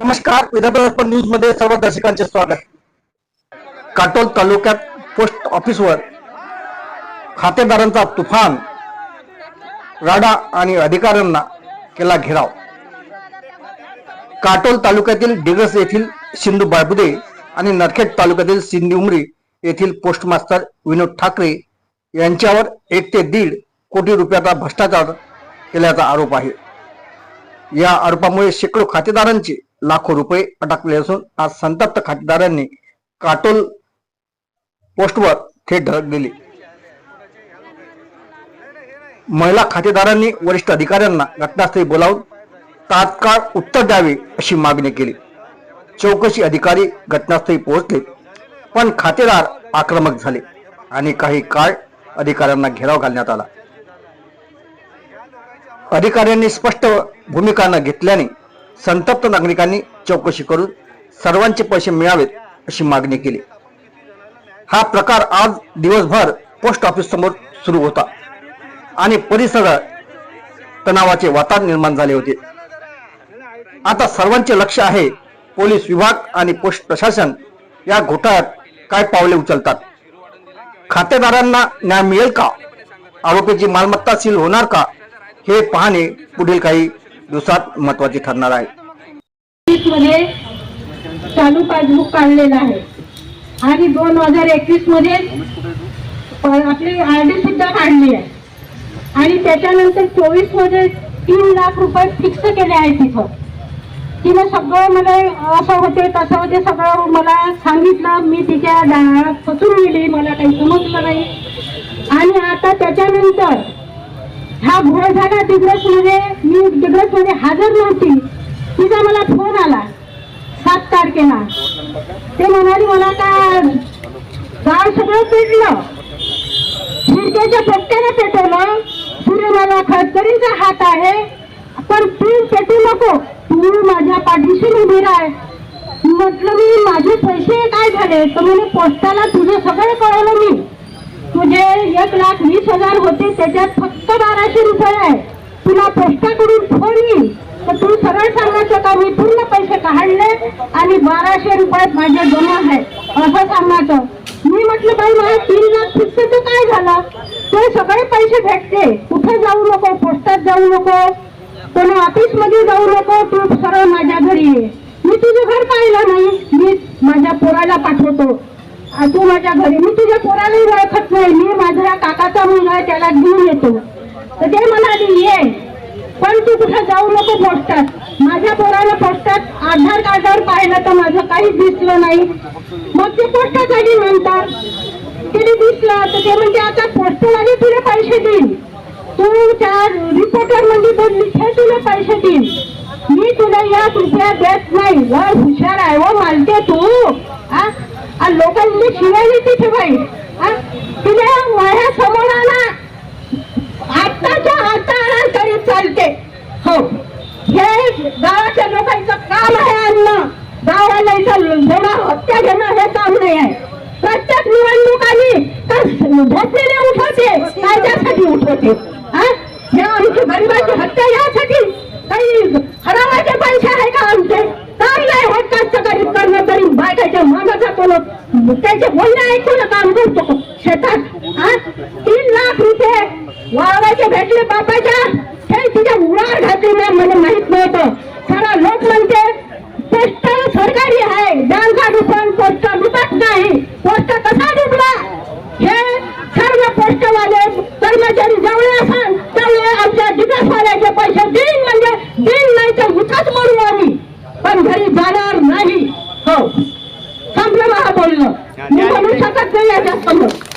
नमस्कार विदर्भ दर्पण न्यूजमध्ये सर्व दर्शकांचे स्वागत. काटोल तालुक्यात पोस्ट ऑफिसवर खातेदारांचा तुफान राडा आणि अधिकाऱ्यांना केला घेराव. काटोल तालुक्यातील डिग्रस येथील सिंधू बाळबुदे आणि नरखेड तालुक्यातील सिंधी उमरी येथील पोस्टमास्टर विनोद ठाकरे यांच्यावर एक ते दीड कोटी रुपयाचा भ्रष्टाचार केल्याचा आरोप आहे. या आरोपामुळे शेकडो खातेदारांचे लाखो रुपये अटकले असून आज संतप्त खातेदारांनी काटोल पोस्टवर थेट धडक दिली. महिला खातेदारांनी वरिष्ठ अधिकाऱ्यांना घटनास्थळी बोलावून तात्काळ उत्तर द्यावे अशी मागणी केली. चौकशी अधिकारी घटनास्थळी पोहोचले पण खातेदार आक्रमक झाले आणि काही काळ अधिकाऱ्यांना घेराव घालण्यात आला. अधिकाऱ्यांनी स्पष्ट भूमिका न घेतल्याने संतप्त नागरिकांनी चौकशी करून सर्वांचे पैसे मिळावेत अशी मागणी केली. हा प्रकार आज दिवसभर पोस्ट ऑफिस समोर सुरू होता आणि परिसरात तणावाचे वातावरण निर्माण झाले होते. आता सर्वांचे लक्ष आहे पोलीस विभाग आणि पोस्ट प्रशासन या घोटाळ्यात काय पावले उचलतात. खातेदारांना न्याय मिळेल का? आरोपीची मालमत्ता सील होणार का? हे पाहणे पुढील काही दिवसात महत्वाची ठरणार आहे. चालू पासबुक काढलेलं आहे. आणि दोन हजार एकवीसमध्ये आपली आर डी सुद्धा काढली आहे. आणि त्याच्यानंतर चोवीसमध्ये तीन लाख रुपये फिक्स केले आहे तिथं. तिनं सगळं मला असं होते तसं होते सगळं मला सांगितलं. मी तिच्या डाळात फसून गेली मला काही समजलं नाही. आणि आता त्याच्यानंतर हा घोळ झाला दिग्रस म्हणजे मी हजर नव्हती. तिचा मला फोन आला. सात तारखेला. ते म्हणाली मला का गाव सगळं पेटलं. फिरक्याच्या पट्ट्याने पेटवलं. पुढे मला खडकरींचा हात आहे. पण तू पेटू नको. तू माझ्या पाठीशी उभी राह. म्हटलं मी माझे पैसे काय झाले? तर म्हणे पोस्टाला तुझं सगळं कळवलं मी. तुझे एक लाख वीस हजार होते. त्याच्यात फक्त बाराशे रुपये आहे. तुला पोस्टाकडून फोन येईल. तर तू सरळ सांगायचं का? मी पूर्ण पैसे काढले आणि बाराशे रुपयात माझे जमा आहे असं सांगायचं. मी म्हटलं बाई मला तीन लाख फिक्स काय झालं? ते सगळे पैसे भेटते. कुठे जाऊ नको? पोस्टात जाऊ नको. कोणी ऑफिसमध्ये जाऊ नको. तू सरळ माझ्या घरी ये. मी तुझं घर पाहिलं नाही. मी माझ्या पोराला पाठवतो. तू माझ्या घरी. मी तुझ्या पोरालाही ओळखत नाही. मी माझ्या काकाचा मुलगा आहे, त्याला घेऊन येतो. तर ते म्हणाली ये कुठं जाऊ नको पोस्टात माझ्या पोराला पोस्टात आधार कार्डावर पाहिलं तर माझं काही दिसलं नाही. मग ते पोस्टासाठी म्हणतात? तिने दिसलं तर ते म्हणजे आता पोस्टवाले तुला पैसे देईल तू त्या रिपोर्टरमध्ये बोलली हे तुला पैसे देईल मी तुला या रुपया देत नाही. लय हुशार आहे हो, व मालते तू. आ? आ, लोकांनी शिवायली तिथे आ? तुझ्या माझ्यासमोर आला आत्ताच्या आता आला तरी चालते हो हे गावाच्या लोकांचं काम आहे अन्न गावाला इथं जमा हत्या घेणं हे काम नाही आहे प्रत्येक निवडणुकांनी तर झोपलेले उठवते कायद्यासाठी हे? आमची गरिबाची हत्या यासाठी काही हरामाचे पैसे आहे का आमचे? काम नाही होत कास्तकारी करणं तरी बायकाच्या त्याचे बोलणे ऐकून काम करतो शेतात. हा? तीन लाख रुपये वावराचे भेटले बापाच्या. हे तिच्या उडार घातली ना मला माहीत नव्हतं. सारा लोक म्हणते पोस्टर सरकारी आहे. बँका दुकान पोस्टर સતત જઈ રહ્યા